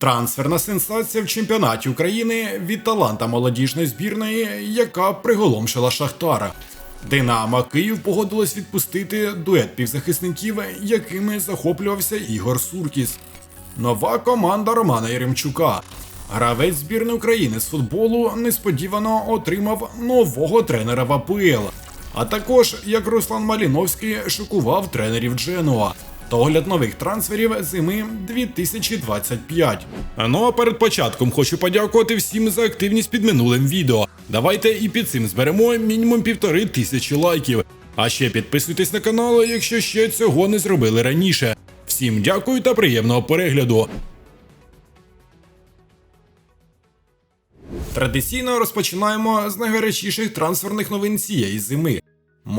Трансферна сенсація в чемпіонаті України від таланта молодіжної збірної, яка приголомшила Шахтара. Динамо Київ погодилось відпустити дует півзахисників, якими захоплювався Ігор Суркіс. Нова команда Романа Яремчука. Гравець збірної України з футболу несподівано отримав нового тренера в АПЛ. А також, як Руслан Маліновський шокував тренерів Дженуа. Та огляд нових трансферів зими 2025. Ну а перед початком хочу подякувати всім за активність під минулим відео. Давайте і під цим зберемо мінімум півтори тисячі лайків. А ще підписуйтесь на канал, якщо ще цього не зробили раніше. Всім дякую та приємного перегляду. Традиційно розпочинаємо з найгарячіших трансферних новин цієї зими.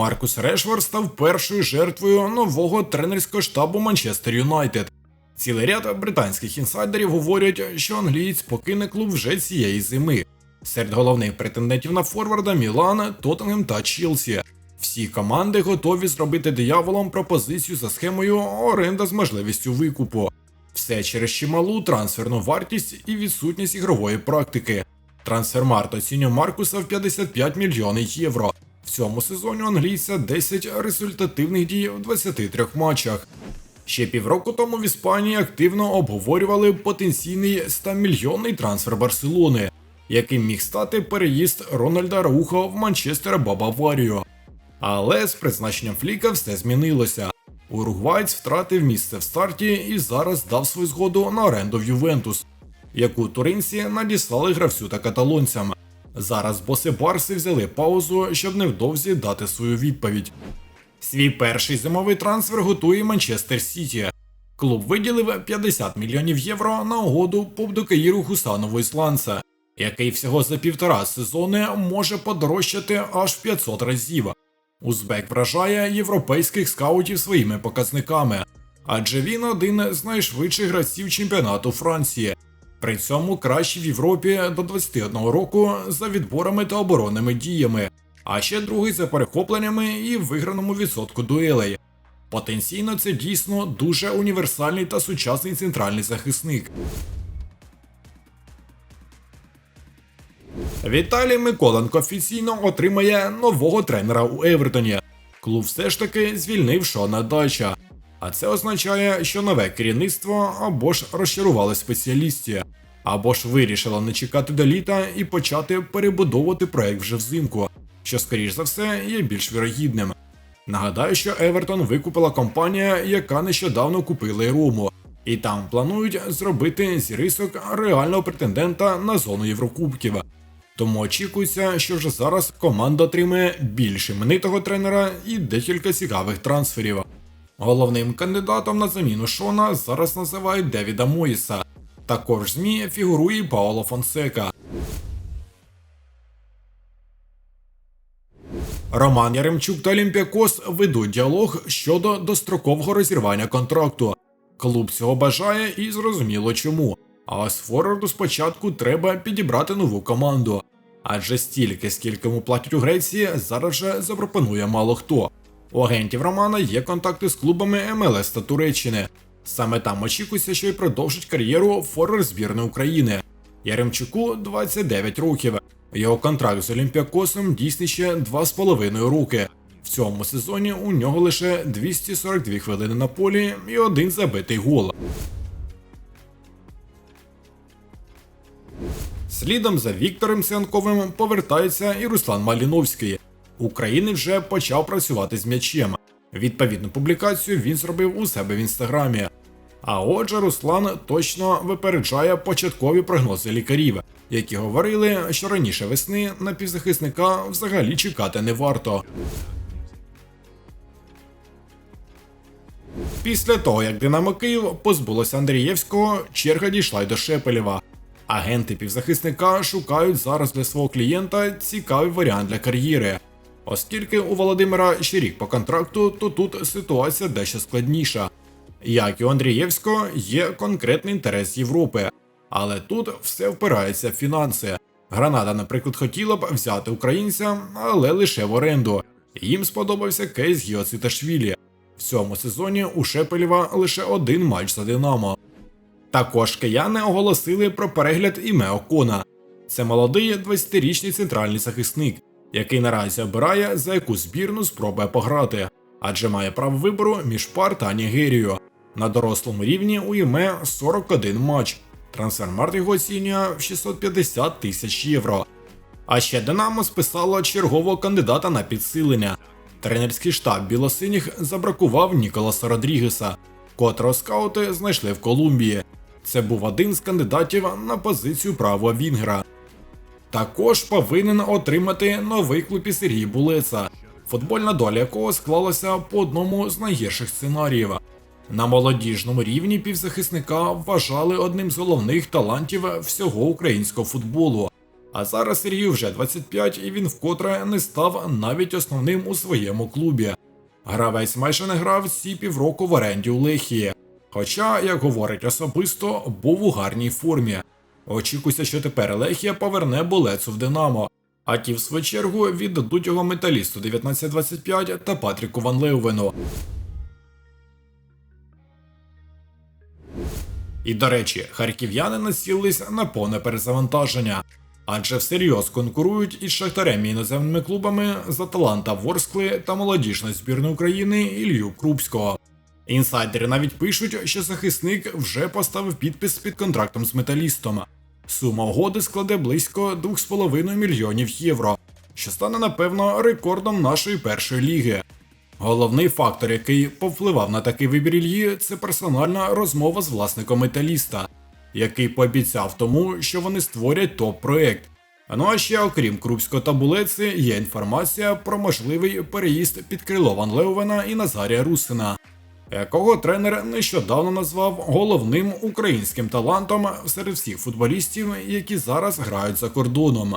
Маркус Решфорд став першою жертвою нового тренерського штабу Манчестер Юнайтед. Цілий ряд британських інсайдерів говорять, що англієць покине клуб вже цієї зими. Серед головних претендентів на форварда Мілан, Тоттенгем та Челсі. Всі команди готові зробити дияволом пропозицію за схемою оренда з можливістю викупу. Все через чималу трансферну вартість і відсутність ігрової практики. Трансфермарт оцінює Маркуса в 55 мільйонів євро. Цьому сезоні англійця 10 результативних дій в 23 матчах. Ще півроку тому в Іспанії активно обговорювали потенційний 100-мільйонний трансфер Барселони, яким міг стати переїзд Рональда Раухо в Манчестер або Баварію. Але з призначенням Фліка все змінилося. Уругвайць втратив місце в старті і зараз дав свою згоду на оренду в Ювентус, яку туринці надіслали гравцю та каталонцям. Зараз боси Барси взяли паузу, щоб невдовзі дати свою відповідь. Свій перший зимовий трансфер готує Манчестер Сіті. Клуб виділив 50 мільйонів євро на угоду Побдукаїру Хусанову ісландця, який всього за півтора сезони може подорожчати аж в 500 разів. Узбек вражає європейських скаутів своїми показниками, адже він один з найшвидших гравців чемпіонату Франції. При цьому кращий в Європі до 21 року за відборами та оборонними діями, а ще другий за перехопленнями і виграному відсотку дуелей. Потенційно це дійсно дуже універсальний та сучасний центральний захисник. Віталій Миколенко офіційно отримає нового тренера у Евертоні. Клуб все ж таки звільнив Шона Дача. А це означає, що нове керівництво або ж розчарували спеціалістів, або ж вирішило не чекати до літа і почати перебудовувати проект вже взимку, що, скоріш за все, є більш вірогідним. Нагадаю, що Евертон викупила компанія, яка нещодавно купила і Рому, і там планують зробити з рисок реального претендента на зону Єврокубків. Тому очікується, що вже зараз команда отримає більше іменитого тренера і декілька цікавих трансферів. Головним кандидатом на заміну Шона зараз називають Девіда Моїса. Також ЗМІ фігурує Паоло Фонсека. Роман Яремчук та Олімпіакос ведуть діалог щодо дострокового розірвання контракту. Клуб цього бажає і зрозуміло чому. А ось Форварду спочатку треба підібрати нову команду. Адже стільки, скільки йому платять у Греції, зараз вже запропонує мало хто. У агентів Романа є контакти з клубами МЛС та Туреччини. Саме там очікується, що й продовжить кар'єру форвард збірної України. Яремчуку 29 років. Його контракт з Олімпіакосом дійсний ще 2,5 роки. В цьому сезоні у нього лише 242 хвилини на полі і один забитий гол. Слідом за Віктором Сянковим повертається і Руслан Маліновський. України вже почав працювати з м'ячем. Відповідну публікацію він зробив у себе в інстаграмі. А отже, Руслан точно випереджає початкові прогнози лікарів, які говорили, що раніше весни на півзахисника взагалі чекати не варто. Після того, як Динамо Київ позбулося Андрієвського, черга дійшла й до Шепелєва. Агенти півзахисника шукають зараз для свого клієнта цікавий варіант для кар'єри. Оскільки у Володимира ще рік по контракту, то тут ситуація дещо складніша. Як і у Андрієвського, є конкретний інтерес Європи, але тут все впирається в фінанси. Гранада, наприклад, хотіла б взяти українця, але лише в оренду. Їм сподобався кейс Гіоциташвілі. В цьому сезоні у Шепелєва лише один матч за Динамо. Також кияни оголосили про перегляд іме Окона. Це молодий 20-річний центральний захисник, який наразі обирає, за яку збірну спробує пограти, адже має право вибору між пар та Нігерією. На дорослому рівні у іме 41 матч. Трансфермарт його оцінює в 650 тисяч євро. А ще Динамо списало чергового кандидата на підсилення. Тренерський штаб білосиніх забракував Ніколаса Родрігеса, котрого скаути знайшли в Колумбії. Це був один з кандидатів на позицію правого Вінгера. Також повинен отримати новий клуб і Сергій Булеца, футбольна доля якого склалася по одному з найгірших сценаріїв. На молодіжному рівні півзахисника вважали одним з головних талантів всього українського футболу. А зараз Сергію вже 25 і він вкотре не став навіть основним у своєму клубі. Гравець майже не грав ці півроку в оренді у Лехії. Хоча, як говорить особисто, був у гарній формі. Очікується, що тепер Лехія поверне болецу в Динамо, а ті, в свою чергу, віддадуть його металісту 1925 та Патріку Ван Леувену. І до речі, харків'яни націлились на повне перезавантаження, адже всерйоз конкурують із шахтарем і іноземними клубами за таланта Ворскли та молодіжної збірної України Ілью Крупського. Інсайдери навіть пишуть, що захисник вже поставив підпис під контрактом з металістом. Сума угоди складе близько 2,5 мільйонів євро, що стане напевно рекордом нашої першої ліги. Головний фактор, який повпливав на такий вибір Ільї, це персональна розмова з власником металіста, який пообіцяв тому, що вони створять топ-проект. Ну а ще, окрім Крупського та Булеці, є інформація про можливий переїзд під крило Ван Леувена і Назарія Русина, якого тренер нещодавно назвав головним українським талантом серед всіх футболістів, які зараз грають за кордоном.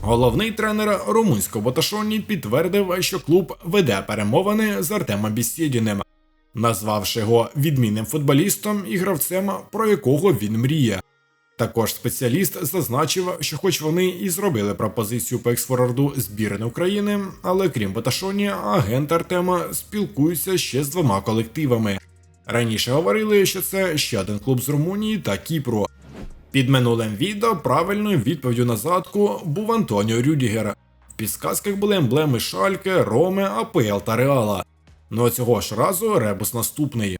Головний тренер румунського Боташоні підтвердив, що клуб веде перемовини з Артемом Бісєдіним, назвавши його відмінним футболістом і гравцем, про якого він мріє. Також спеціаліст зазначив, що хоч вони і зробили пропозицію по ексфорварду збірної України, але крім Боташоні, агент Артема спілкується ще з двома колективами. Раніше говорили, що це ще один клуб з Румунії та Кіпру. Під минулим відео правильною відповіддю на задку був Антоніо Рюдігер. В підсказках були емблеми Шальке, Роме, АПЛ та Реала. Ну а цього ж разу ребус наступний.